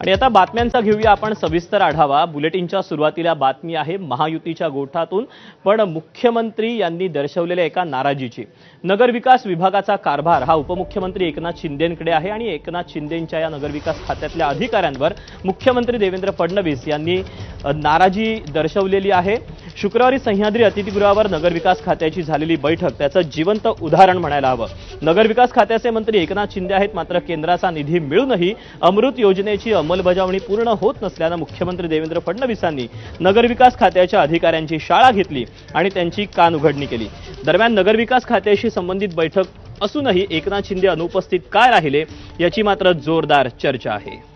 आणि आता बातम्यांचा घेऊया आपण. सविस्तर आढावा. बुलेटिनच्या सुरुवातीला बातमी आहे महायुतीच्या गोठातून पण मुख्यमंत्री यांनी दर्शवलेल्या एका नाराजीची. नगरविकास विभागाचा कारभार हा उपमुख्यमंत्री एकनाथ शिंदेंकडे आहे आणि एकनाथ शिंदेंच्या या नगरविकास खात्यातल्या अधिकाऱ्यांवर मुख्यमंत्री देवेंद्र फडणवीस यांनी नाराजी दर्शवलेली आहे. शुक्रवारी सह्याद्री अतिथीगृहावर नगरविकास खात्याची झालेली बैठक त्याचं जिवंत उदाहरण म्हणायला हवं. नगरविकास खात्याचे मंत्री एकनाथ शिंदे आहेत मात्र केंद्राचा निधी मिळूनही अमृत योजनेची अंमलबजावणी पूर्ण होत नसल्यानं मुख्यमंत्री देवेंद्र फडणवीसांनी नगरविकास खात्याच्या अधिकाऱ्यांची शाळा घेतली आणि त्यांची कान उघडणी केली. दरम्यान नगरविकास खात्याशी संबंधित बैठक असूनही एकनाथ शिंदे अनुपस्थित काय राहिले याची मात्र जोरदार चर्चा आहे.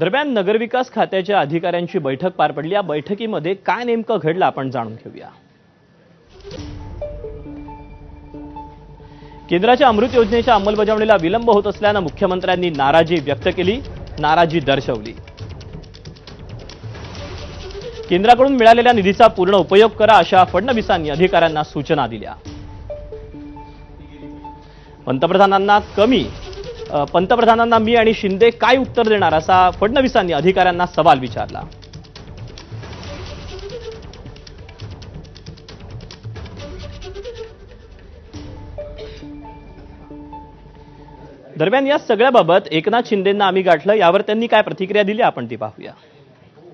दरम्यान नगरविकास खात्याच्या अधिकाऱ्यांची बैठक पार पडली. या बैठकीमध्ये काय नेमकं घडलं आपण जाणून घेऊया. केंद्राच्या अमृत योजनेच्या अंमलबजावणीला विलंब होत असल्यानं मुख्यमंत्र्यांनी नाराजी व्यक्त केली नाराजी दर्शवली. केंद्राकडून मिळालेल्या निधीचा पूर्ण उपयोग करा अशा फडणवीसांनी अधिकाऱ्यांना सूचना दिल्या. पंतप्रधानांना कमी पंतप्रधानांना मी आणि शिंदे काय उत्तर देणार असा फडणवीसांनी अधिकाऱ्यांना सवाल विचारला. दरम्यान या सगळ्याबाबत एकनाथ शिंदेंना आम्ही गाठलं. यावर त्यांनी काय प्रतिक्रिया दिली आपण ती पाहूया.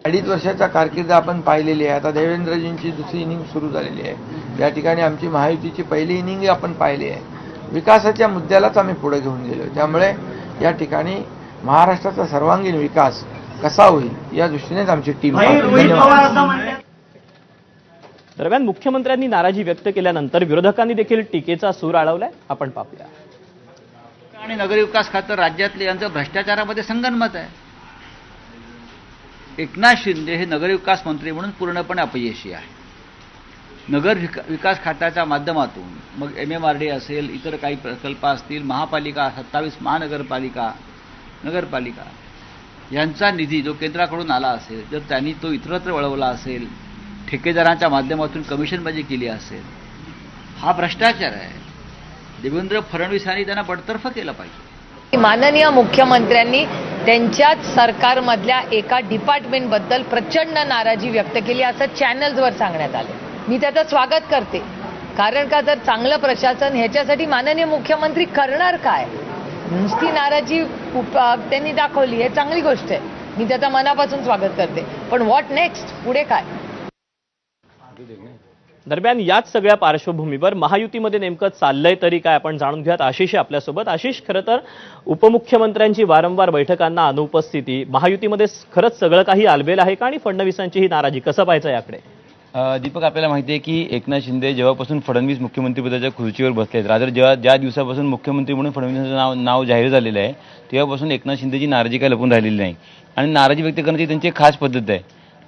अडीच वर्षाच्या कारकीर्द आपण पाहिलेली आहे. आता देवेंद्रजींची दुसरी इनिंग सुरू झालेली आहे. या ठिकाणी आमची महायुतीची पहिली इनिंग आपण पाहिली आहे. विकासाच्या मुद्द्यालाच आम्ही पुढे घेऊन गेलो. त्यामुळे या ठिकाणी महाराष्ट्राचा सर्वांगीण विकास कसा होईल या दृष्टीनेच आमची टीम दरम्यान मुख्यमंत्र्यांनी नाराजी व्यक्त केल्यानंतर विरोधकांनी देखील टीकेचा सूर आळवलाय. आपण पाहूया. आणि नगरविकास खातं राज्यातले यांचं भ्रष्टाचारामध्ये संगनमत आहे. एकनाथ शिंदे हे नगरविकास मंत्री म्हणून पूर्णपणे अपयशी आहे नगर विका विकास खात्याच्या माध्यमातून मग एम एम आर डी असेल इतर काही प्रकल्प असतील महापालिका सत्तावीस महानगरपालिका नगरपालिका यांचा निधी जो केंद्राकडून आला असेल जर त्यांनी तो इतरत्र वळवला असेल ठेकेदारांच्या माध्यमातून कमिशनबाजी केली असेल हा भ्रष्टाचार आहे. देवेंद्र फडणवीसांनी त्यांना बडतर्फ केलं पाहिजे. माननीय मुख्यमंत्र्यांनी त्यांच्याच सरकारमधल्या एका डिपार्टमेंटबद्दल प्रचंड नाराजी व्यक्त केली असं चॅनल्सवर सांगण्यात आलं. मी त्याचं स्वागत करते. कारण का जर चांगलं प्रशासन ह्याच्यासाठी माननीय मुख्यमंत्री करणार काय? नुसती नाराजी त्यांनी दाखवली हे चांगली गोष्ट आहे. मी त्याचा मनापासून स्वागत करते. पण व्हॉट नेक्स्ट पुढे काय? दरम्यान याच सगळ्या पार्श्वभूमीवर महायुतीमध्ये नेमकं चाललंय तरी काय आपण जाणून घेऊयात. आशिष आहे आपल्यासोबत. आशिष खरं तर उपमुख्यमंत्र्यांची वारंवार बैठकांना अनुपस्थिती महायुतीमध्ये खरंच सगळं काही आलबेल आहे का? आणि फडणवीसांची ही नाराजी कसं पाहायचं याकडे? दीपक आपल्याला माहिती आहे की एकनाथ शिंदे जेव्हापासून फडणवीस मुख्यमंत्रीपदाच्या खुर्चीवर बसले आहेत रात्र जेव्हा ज्या दिवसापासून मुख्यमंत्री म्हणून फडणवीसांचं नाव नाव जाहीर झालेलं आहे तेव्हापासून एकनाथ शिंदेची नाराजी काय लपून राहिलेली नाही. आणि नाराजी व्यक्त करण्याची त्यांची खास पद्धत आहे.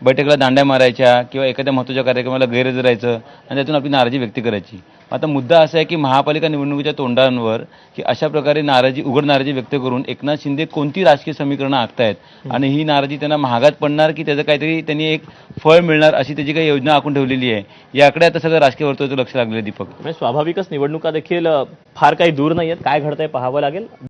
बैठकीला दांड्या मारायच्या किंवा एखाद्या महत्त्वाच्या कार्यक्रमाला गैरहजर राहायचं आणि त्यातून आपली नाराजी व्यक्त करायची. आता मुद्दा असा आहे की महापालिका निवडणुकीच्या तोंडांवर की अशा प्रकारे नाराजी उघड नाराजी व्यक्त करून एकनाथ शिंदे कोणती राजकीय समीकरणं आखतायत? आणि ही नाराजी त्यांना महागात पडणार की त्याचं काहीतरी त्यांनी एक फळ मिळणार अशी त्याची काही योजना आखून ठेवलेली आहे? याकडे आता सगळं राजकीय वर्तुळाचं लक्ष लागलं आहे दीपक. म्हणजे स्वाभाविकच निवडणुका देखील फार काही दूर नाही आहेत काय घडतंय पाहावं लागेल.